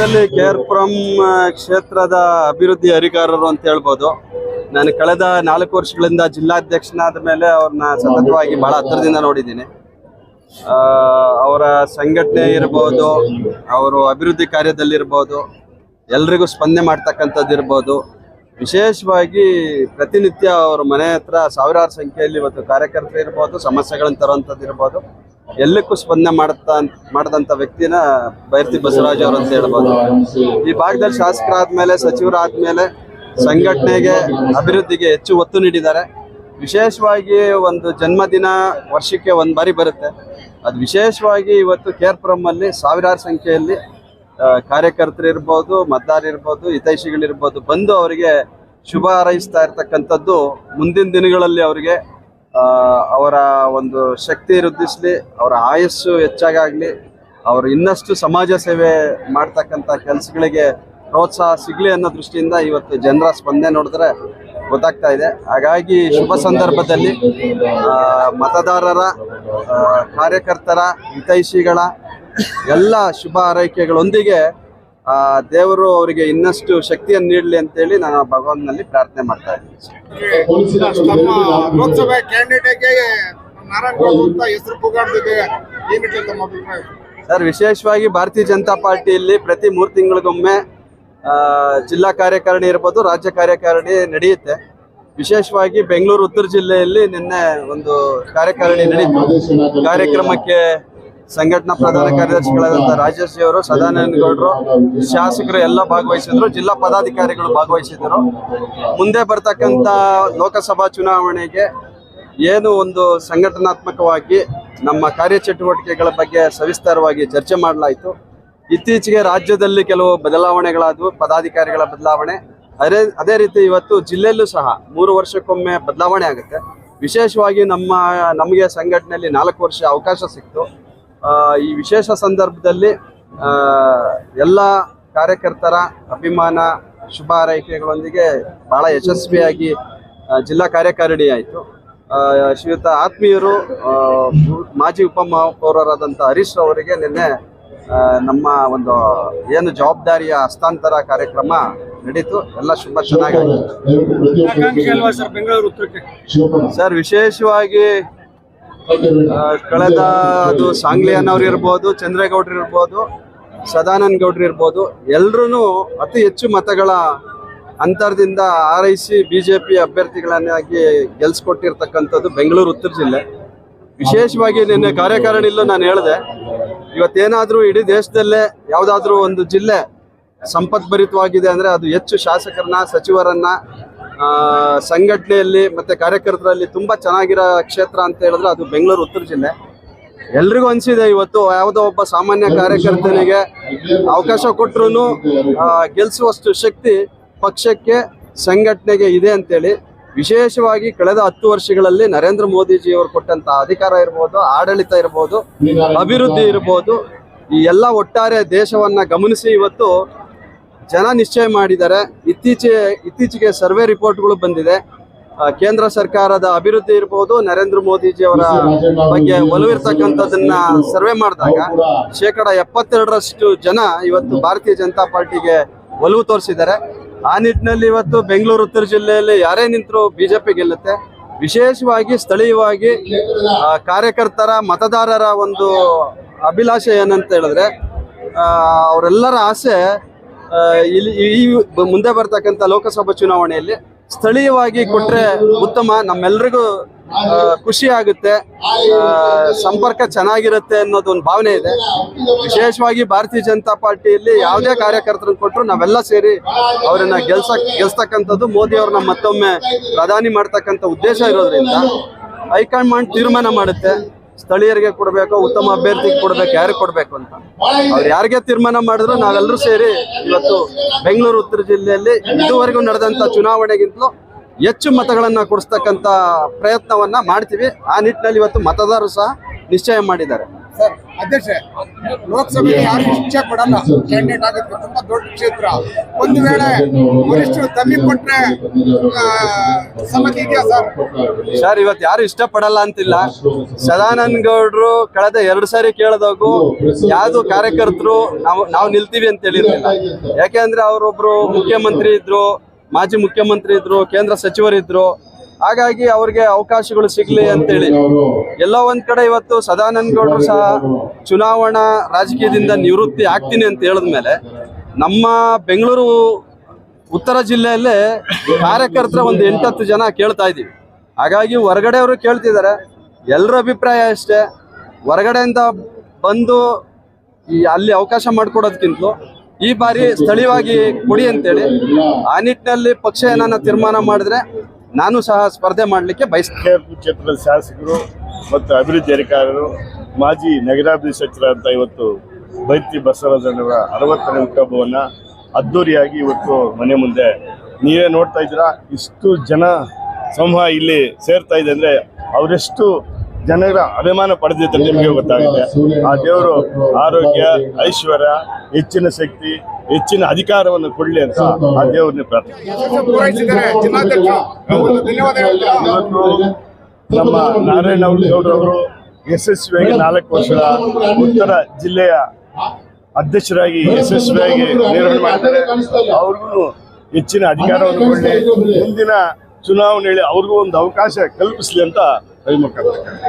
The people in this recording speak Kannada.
ರಾಜ್ಯದಲ್ಲಿ ಕೆ ಆರ್ ಪುರಂ ಕ್ಷೇತ್ರದ ಅಭಿವೃದ್ಧಿ ಅಧಿಕಾರರು ಅಂತ ಹೇಳ್ಬೋದು. ನಾನು ಕಳೆದ ನಾಲ್ಕು ವರ್ಷಗಳಿಂದ ಜಿಲ್ಲಾಧ್ಯಕ್ಷನಾದ ಮೇಲೆ ಅವ್ರನ್ನ ಸತತವಾಗಿ ಬಹಳ ಹತ್ತಿರದಿಂದ ನೋಡಿದ್ದೀನಿ. ಅವರ ಸಂಘಟನೆ ಇರ್ಬೋದು, ಅವರು ಅಭಿವೃದ್ಧಿ ಕಾರ್ಯದಲ್ಲಿರ್ಬೋದು ಎಲ್ರಿಗೂ ಸ್ಪಂದನೆ ಮಾಡ್ತಕ್ಕಂಥದ್ದು ಇರ್ಬೋದು. ವಿಶೇಷವಾಗಿ ಪ್ರತಿನಿತ್ಯ ಅವ್ರ ಮನೆ ಹತ್ರ ಸಾವಿರಾರು ಸಂಖ್ಯೆಯಲ್ಲಿ ಇವತ್ತು ಕಾರ್ಯಕರ್ತರು ಇರ್ಬೋದು, ಸಮಸ್ಯೆಗಳನ್ನು ತರುವಂಥದ್ದು ಇರ್ಬೋದು. ಎಲ್ಲಕ್ಕೂ ಸ್ಪಂದನೆ ಮಾಡ್ತಾ ಮಾಡಿದಂಥ ವ್ಯಕ್ತಿನ ಬೈರ್ತಿ ಬಸವರಾಜ್ ಅವರು ಅಂತ ಹೇಳ್ಬೋದು. ಈ ಭಾಗದಲ್ಲಿ ಶಾಸಕರಾದ್ಮೇಲೆ, ಸಚಿವರಾದ್ಮೇಲೆ ಸಂಘಟನೆಗೆ ಅಭಿವೃದ್ಧಿಗೆ ಹೆಚ್ಚು ಒತ್ತು ನೀಡಿದ್ದಾರೆ. ವಿಶೇಷವಾಗಿ ಒಂದು ಜನ್ಮದಿನ ವರ್ಷಕ್ಕೆ ಒಂದು ಬಾರಿ ಬರುತ್ತೆ. ಅದು ವಿಶೇಷವಾಗಿ ಇವತ್ತು ಕೆ ಪುರಮಲ್ಲಿ ಸಾವಿರಾರು ಸಂಖ್ಯೆಯಲ್ಲಿ ಕಾರ್ಯಕರ್ತರಿರ್ಬೋದು ಕಾರ್ಯಕರ್ತರು ಇರ್ಬೋದು ಮತದಾರ ಇರ್ಬೋದು ಹಿತೈಷಿಗಳಿರ್ಬೋದು ಬಂದು ಅವರಿಗೆ ಶುಭ ಹಾರೈಸ್ತಾ ಇರ್ತಕ್ಕಂಥದ್ದು ಮುಂದಿನ ದಿನಗಳಲ್ಲಿ ಅವರಿಗೆ ಅವರ ಒಂದು ಶಕ್ತಿ ವೃದ್ಧಿಸಲಿ, ಅವರ ಆಯಸ್ಸು ಹೆಚ್ಚಾಗಲಿ ಅವರು ಇನ್ನಷ್ಟು ಸಮಾಜ ಸೇವೆ ಮಾಡ್ತಕ್ಕಂಥ ಕೆಲಸಗಳಿಗೆ ಪ್ರೋತ್ಸಾಹ ಸಿಗಲಿ ಅನ್ನೋ ದೃಷ್ಟಿಯಿಂದ ಇವತ್ತು ಜನರ ಸ್ಪಂದನೆ ನೋಡಿದ್ರೆ ಗೊತ್ತಾಗ್ತಾ ಇದೆ. ಹಾಗಾಗಿ ಶುಭ ಸಂದರ್ಭದಲ್ಲಿ ಮತದಾರರ ಕಾರ್ಯಕರ್ತರ ಹಿತೈಷಿಗಳ ಎಲ್ಲ ಶುಭ ಹಾರೈಕೆಗಳೊಂದಿಗೆ ಆ ದೇವರು ಅವರಿಗೆ ಇನ್ನಷ್ಟು ಶಕ್ತಿಯನ್ನು ನೀಡಲಿ ಅಂತೇಳಿ ನಾನು ಭಗವಾನ್ನಲ್ಲಿ ಪ್ರಾರ್ಥನೆ ಮಾಡ್ತಾ ಇದ್ದೀನಿ. ಲೋಕಸಭೆ ಕ್ಯಾಂಡಿಡೇಟ್ಗೆ ಅಂತ ಹೆಸರು ತಮ್ಮ ಅಭಿಪ್ರಾಯ? ಸರ್ ವಿಶೇಷವಾಗಿ ಭಾರತೀಯ ಜನತಾ ಪಾರ್ಟಿಯಲ್ಲಿ ಪ್ರತಿ ಮೂರು ತಿಂಗಳಿಗೊಮ್ಮೆ ಆ, ಜಿಲ್ಲಾ ಕಾರ್ಯಕಾರಿಣಿ ಇರ್ಬೋದು ರಾಜ್ಯ ಕಾರ್ಯಕಾರಿಣಿ ನಡೆಯುತ್ತೆ. ವಿಶೇಷವಾಗಿ ಬೆಂಗಳೂರು ಉತ್ತರ ಜಿಲ್ಲೆಯಲ್ಲಿ ನಿನ್ನೆ ಒಂದು ಕಾರ್ಯಕಾರಿಣಿ ನಡೀತು. ಕಾರ್ಯಕ್ರಮಕ್ಕೆ ಸಂಘಟನಾ ಪ್ರಧಾನ ಕಾರ್ಯದರ್ಶಿಗಳಾದಂತಹ ರಾಜೇಶ್ ಅವರು, ಸದಾನಂದ ಗೌಡರು, ಶಾಸಕರು ಎಲ್ಲ ಭಾಗವಹಿಸಿದ್ರು, ಜಿಲ್ಲಾ ಪದಾಧಿಕಾರಿಗಳು ಭಾಗವಹಿಸಿದ್ರು. ಮುಂದೆ ಬರ್ತಕ್ಕಂಥ ಲೋಕಸಭಾ ಚುನಾವಣೆಗೆ ಏನು ಒಂದು ಸಂಘಟನಾತ್ಮಕವಾಗಿ ನಮ್ಮ ಕಾರ್ಯಚಟುವಟಿಕೆಗಳ ಬಗ್ಗೆ ಸವಿಸ್ತಾರವಾಗಿ ಚರ್ಚೆ ಮಾಡಲಾಯಿತು. ಇತ್ತೀಚೆಗೆ ರಾಜ್ಯದಲ್ಲಿ ಕೆಲವು ಬದಲಾವಣೆಗಳಾದವು, ಪದಾಧಿಕಾರಿಗಳ ಬದಲಾವಣೆ. ಅದೇ ಅದೇ ರೀತಿ ಇವತ್ತು ಜಿಲ್ಲೆಯಲ್ಲೂ ಸಹ ಮೂರು ವರ್ಷಕ್ಕೊಮ್ಮೆ ಬದಲಾವಣೆ ಆಗುತ್ತೆ. ವಿಶೇಷವಾಗಿ ನಮ್ಮ, ನಮಗೆ ಸಂಘಟನೆಯಲ್ಲಿ ನಾಲ್ಕು ವರ್ಷ ಅವಕಾಶ ಸಿಕ್ತು. ಈ ವಿಶೇಷ ಸಂದರ್ಭದಲ್ಲಿ ಎಲ್ಲ ಕಾರ್ಯಕರ್ತರ ಅಭಿಮಾನ ಶುಭ ಹಾರೈಕೆಗಳೊಂದಿಗೆ ಬಹಳ ಯಶಸ್ವಿಯಾಗಿ ಜಿಲ್ಲಾ ಕಾರ್ಯಕಾರಿಣಿ ಆಯಿತು ಶ್ರೀಯುತ ಆತ್ಮೀಯರು ಮಾಜಿ ಉಪಮಹಾಪೌರರಾದಂಥ ಹರೀಶ್ ಅವರಿಗೆ ನಿನ್ನೆ ನಮ್ಮ ಒಂದು ಏನು ಜವಾಬ್ದಾರಿಯ ಹಸ್ತಾಂತರ ಕಾರ್ಯಕ್ರಮ ನಡೀತು. ಎಲ್ಲ ಶುಭ ಚೆನ್ನಾಗಿ ಸರ್ ಬೆಂಗಳೂರು ಉತ್ತರಕ್ಕೆ? ಸರ್ ವಿಶೇಷವಾಗಿ ಕಳೆದ ಅದು ಸಾಂಗ್ಲಿ ಅನ್ನೋರು ಇರ್ಬೋದು ಚಂದ್ರೇಗೌಡರು ಇರ್ಬೋದು ಸದಾನಂದ ಗೌಡ್ರು ಇರ್ಬೋದು ಎಲ್ರೂ ಅತಿ ಹೆಚ್ಚು ಮತಗಳ ಅಂತರದಿಂದ ಆರೈಸಿ ಬಿಜೆಪಿ ಅಭ್ಯರ್ಥಿಗಳನ್ನಾಗಿ ಗೆಲ್ಸ್ಕೊಟ್ಟಿರ್ತಕ್ಕಂಥದ್ದು ಬೆಂಗಳೂರು ಉತ್ತರ ಜಿಲ್ಲೆ. ವಿಶೇಷವಾಗಿ ನಿನ್ನೆ ಕಾರ್ಯಕಾರಿಣಿಯಲ್ಲೂ ನಾನು ಹೇಳಿದೆ ಇವತ್ತೇನಾದರೂ ಇಡೀ ದೇಶದಲ್ಲೇ ಯಾವುದಾದ್ರೂ ಒಂದು ಜಿಲ್ಲೆ ಸಂಪತ್ಭರಿತವಾಗಿದೆ ಅಂದರೆ ಅದು ಹೆಚ್ಚು ಶಾಸಕರನ್ನ ಸಚಿವರನ್ನ ಸಂಘಟನೆಯಲ್ಲಿ ಮತ್ತೆ ಕಾರ್ಯಕರ್ತರಲ್ಲಿ ತುಂಬಾ ಚೆನ್ನಾಗಿರೋ ಕ್ಷೇತ್ರ ಅಂತ ಹೇಳಿದ್ರೆ ಅದು ಬೆಂಗಳೂರು ಉತ್ತರ ಜಿಲ್ಲೆ. ಎಲ್ರಿಗೂ ಅನ್ಸಿದೆ ಇವತ್ತು ಯಾವುದೋ ಒಬ್ಬ ಸಾಮಾನ್ಯ ಕಾರ್ಯಕರ್ತನಿಗೆ ಅವಕಾಶ ಕೊಟ್ಟರು ಗೆಲ್ಲಿಸುವಷ್ಟು ಶಕ್ತಿ ಪಕ್ಷಕ್ಕೆ, ಸಂಘಟನೆಗೆ ಇದೆ ಅಂತೇಳಿ ವಿಶೇಷವಾಗಿ ಕಳೆದ ಹತ್ತು ವರ್ಷಗಳಲ್ಲಿ ನರೇಂದ್ರ ಮೋದಿಜಿ ಅವರು ಕೊಟ್ಟಂತ ಅಧಿಕಾರ ಇರ್ಬೋದು, ಆಡಳಿತ ಇರ್ಬೋದು, ಅಭಿವೃದ್ಧಿ ಇರ್ಬೋದು, ಈ ಎಲ್ಲ ಒಟ್ಟಾರೆ ದೇಶವನ್ನ ಗಮನಿಸಿ ಇವತ್ತು ಜನ ನಿಶ್ಚಯ ಮಾಡಿದ್ದಾರೆ. ಇತ್ತೀಚೆಗೆ ಇತ್ತೀಚೆಗೆ ಸರ್ವೆ ರಿಪೋರ್ಟ್ಗಳು ಬಂದಿದೆ. ಕೇಂದ್ರ ಸರ್ಕಾರದ ಅಭಿವೃದ್ಧಿ ಇರ್ಬೋದು, ನರೇಂದ್ರ ಮೋದಿಜಿ ಅವರ ಬಗ್ಗೆ ಒಲವಿರ್ತಕ್ಕಂಥದನ್ನ ಸರ್ವೆ ಮಾಡಿದಾಗ ಶೇಕಡ ಎಪ್ಪತ್ತೆರಡರಷ್ಟು ಜನ ಇವತ್ತು ಭಾರತೀಯ ಜನತಾ ಪಾರ್ಟಿಗೆ ಒಲವು ತೋರಿಸಿದ್ದಾರೆ. ಆ ನಿಟ್ಟಿನಲ್ಲಿ ಇವತ್ತು ಬೆಂಗಳೂರು, ಉತ್ತರ ಜಿಲ್ಲೆಯಲ್ಲಿ ಯಾರೇ ನಿಂತರೂ ಬಿಜೆಪಿ ಗೆಲ್ಲುತ್ತೆ. ವಿಶೇಷವಾಗಿ ಸ್ಥಳೀಯವಾಗಿ ಕಾರ್ಯಕರ್ತರ, ಮತದಾರರ ಒಂದು ಅಭಿಲಾಷೆ ಏನಂತ ಹೇಳಿದ್ರೆ ಅವರೆಲ್ಲರ ಆಸೆ ಇಲ್ಲಿ ಈ ಮುಂದೆ ಬರ್ತಕ್ಕಂಥ ಲೋಕಸಭಾ ಚುನಾವಣೆಯಲ್ಲಿ ಸ್ಥಳೀಯವಾಗಿ ಕೊಟ್ರೆ ಉತ್ತಮ, ನಮ್ಮೆಲ್ರಿಗೂ ಖುಷಿ ಆಗುತ್ತೆ. ಸಂಪರ್ಕ ಚೆನ್ನಾಗಿರುತ್ತೆ ಅನ್ನೋದು ಒಂದು ಭಾವನೆ ಇದೆ. ವಿಶೇಷವಾಗಿ ಭಾರತೀಯ ಜನತಾ ಪಾರ್ಟಿಯಲ್ಲಿ ಯಾವುದೇ ಕಾರ್ಯಕರ್ತರನ್ನು ಕೊಟ್ಟರು ನಾವೆಲ್ಲ ಸೇರಿ ಅವರನ್ನ ಗೆಲ್ಸ, ಗೆಲ್ಸ್ತಕ್ಕಂಥದ್ದು ಮೋದಿ ಅವ್ರನ್ನ ಮತ್ತೊಮ್ಮೆ ಪ್ರಧಾನಿ ಮಾಡ್ತಕ್ಕಂಥ ಉದ್ದೇಶ ಇರೋದ್ರಿಂದ ಹೈಕಮಾಂಡ್ ತೀರ್ಮಾನ ಮಾಡುತ್ತೆ. ಸ್ಥಳೀಯರಿಗೆ ಕೊಡಬೇಕು, ಉತ್ತಮ ಅಭ್ಯರ್ಥಿಗೆ ಕೊಡಬೇಕು, ಯಾರಿಗೆ ಕೊಡಬೇಕು ಅಂತ. ಅವ್ರು ಯಾರಿಗೆ ತೀರ್ಮಾನ ಮಾಡಿದ್ರು ನಾವೆಲ್ಲರೂ ಸೇರಿ ಇವತ್ತು ಬೆಂಗಳೂರು, ಉತ್ತರ ಜಿಲ್ಲೆಯಲ್ಲಿ ಇದುವರೆಗೂ ನಡೆದಂತ ಚುನಾವಣೆಗಿಂತಲೂ ಹೆಚ್ಚು ಮತಗಳನ್ನು ಕೊಡಿಸ್ತಕ್ಕಂಥ ಪ್ರಯತ್ನವನ್ನ ಮಾಡ್ತೀವಿ. ಆ ನಿಟ್ಟಿನಲ್ಲಿ ಇವತ್ತು ಮತದಾರರು ಸಹ ನಿಶ್ಚಯ ಮಾಡಿದ್ದಾರೆ. ಸರ್ ಅಧ್ಯಕ್ಷ ಲೋಕಸಭೆಗೆ ಯಾರು ಇಚ್ಛೆ ಕೊಡಲ್ಲ ಕ್ಯಾಂಡಿಡೇಟ್ ಆಗುತ್ತೆ ತುಂಬಾ ದೊಡ್ಡ ಕ್ಷೇತ್ರ. ಒಂದು ವೇಳೆ ವರಿಷ್ಠರು ತಮ್ಮಿ ಕೊಟ್ರೆ ಸಮಸ್ಯೆ ಇದೆಯಾ ಸರ್? ಸರ್ ಇವತ್ತು ಯಾರು ಇಷ್ಟಪಡಲ್ಲ ಅಂತಿಲ್ಲ. ಸದಾನಂದ ಗೌಡ್ರು ಕಳೆದ ಎರಡು ಸಾರಿ ಕೇಳಿದಾಗು ಯಾವ್ದು ಕಾರ್ಯಕರ್ತರು ನಾವು ನಾವು ನಿಲ್ತೀವಿ ಅಂತ ಹೇಳಿರ್ಲಿಲ್ಲ. ಯಾಕೆಂದ್ರೆ ಅವರೊಬ್ರು ಮುಖ್ಯಮಂತ್ರಿ ಇದ್ರು ಮಾಜಿ ಮುಖ್ಯಮಂತ್ರಿ ಇದ್ರು ಕೇಂದ್ರ ಸಚಿವರಿದ್ರು. ಹಾಗಾಗಿ ಅವ್ರಿಗೆ ಅವಕಾಶಗಳು ಸಿಗ್ಲಿ ಅಂತೇಳಿ. ಎಲ್ಲೋ ಒಂದ್ ಕಡೆ ಇವತ್ತು ಸದಾನಂದ ಗೌಡರು ಸಹ ಚುನಾವಣಾ ರಾಜಕೀಯದಿಂದ ನಿವೃತ್ತಿ ಆಗ್ತೀನಿ ಅಂತ ಹೇಳಿದ್ಮೇಲೆ ನಮ್ಮ ಬೆಂಗಳೂರು ಉತ್ತರ ಜಿಲ್ಲೆಯಲ್ಲೇ ಕಾರ್ಯಕರ್ತರ ಒಂದು ಎಂಟತ್ತು ಜನ ಕೇಳ್ತಾ ಇದೀವಿ ಹಾಗಾಗಿ ಹೊರಗಡೆಯವರು ಕೇಳ್ತಿದ್ದಾರೆ. ಎಲ್ಲರ ಅಭಿಪ್ರಾಯ ಅಷ್ಟೇ. ಹೊರಗಡೆಯಿಂದ ಬಂದು ಈ ಅಲ್ಲಿ ಅವಕಾಶ ಮಾಡಿಕೊಡೋದಕ್ಕಿಂತ ಈ ಬಾರಿ ಸ್ಥಳೀಯವಾಗಿ ಕೊಡಿ ಅಂತೇಳಿ. ಆ ನಿಟ್ಟಿನಲ್ಲಿ ಪಕ್ಷ ಏನಾನ ತೀರ್ಮಾನ ಮಾಡಿದ್ರೆ ನಾನು ಸಹ ಸ್ಪರ್ಧೆ ಮಾಡಲಿಕ್ಕೆ ಬಯಸ್ತೇನೆ. ಕ್ಷೇತ್ರದ ಶಾಸಕರು ಮತ್ತು ಅಭಿವೃದ್ಧಿ ಅಧಿಕಾರಿಗಳು, ಮಾಜಿ ನಗರಾಭಿವೃದ್ಧಿ ಅಂತ ಇವತ್ತು ಬೈತಿ ಬಸವರಾಜನವರ ಅರವತ್ತನೇ ಹುಟ್ಟಹಬ್ಬವನ್ನ ಅದ್ದೂರಿಯಾಗಿ ಇವತ್ತು ಮನೆ ಮುಂದೆ ನೀವೇ ನೋಡ್ತಾ ಇದ್ದೀರಾ? ಇಷ್ಟು ಜನ ಸಮೂಹ ಇಲ್ಲಿ ಸೇರ್ತಾ ಇದೆ ಅಂದರೆ ಅವರೆಷ್ಟು ಜನರ ಅಭಿಮಾನ ಪಡೆದಿದ್ದ ನಿಮಗೆ ಗೊತ್ತಾಗಿದೆ ಆ ದೇವರು ಆರೋಗ್ಯ ಐಶ್ವರ್ಯ ಹೆಚ್ಚಿನ ಶಕ್ತಿ ಹೆಚ್ಚಿನ ಅಧಿಕಾರವನ್ನು ಕೊಡ್ಲಿ ಅಂತ ಆ ದೇವ್ರನ್ನ ಪ್ರಾರ್ಥನೆ ನಮ್ಮ ನಾರಾಯಣ ಗೌಡರವರು ಯಶಸ್ವಿಯಾಗಿ ನಾಲ್ಕು ವರ್ಷದ ಉತ್ತರ ಜಿಲ್ಲೆಯ ಅಧ್ಯಕ್ಷರಾಗಿ ಯಶಸ್ವಿಯಾಗಿ ನಿರ್ವಹಣೆ ಮಾಡಿದ್ದಾರೆ ಅವ್ರಿಗೂ ಹೆಚ್ಚಿನ ಅಧಿಕಾರವನ್ನು ಕೊಡಲಿ. ಮುಂದಿನ ಚುನಾವಣೆಯಲ್ಲಿ ಅವ್ರಿಗೂ ಒಂದು ಅವಕಾಶ ಕಲ್ಪಿಸಲಿ ಅಂತ ಕೈ ಮುಖಾಂತರ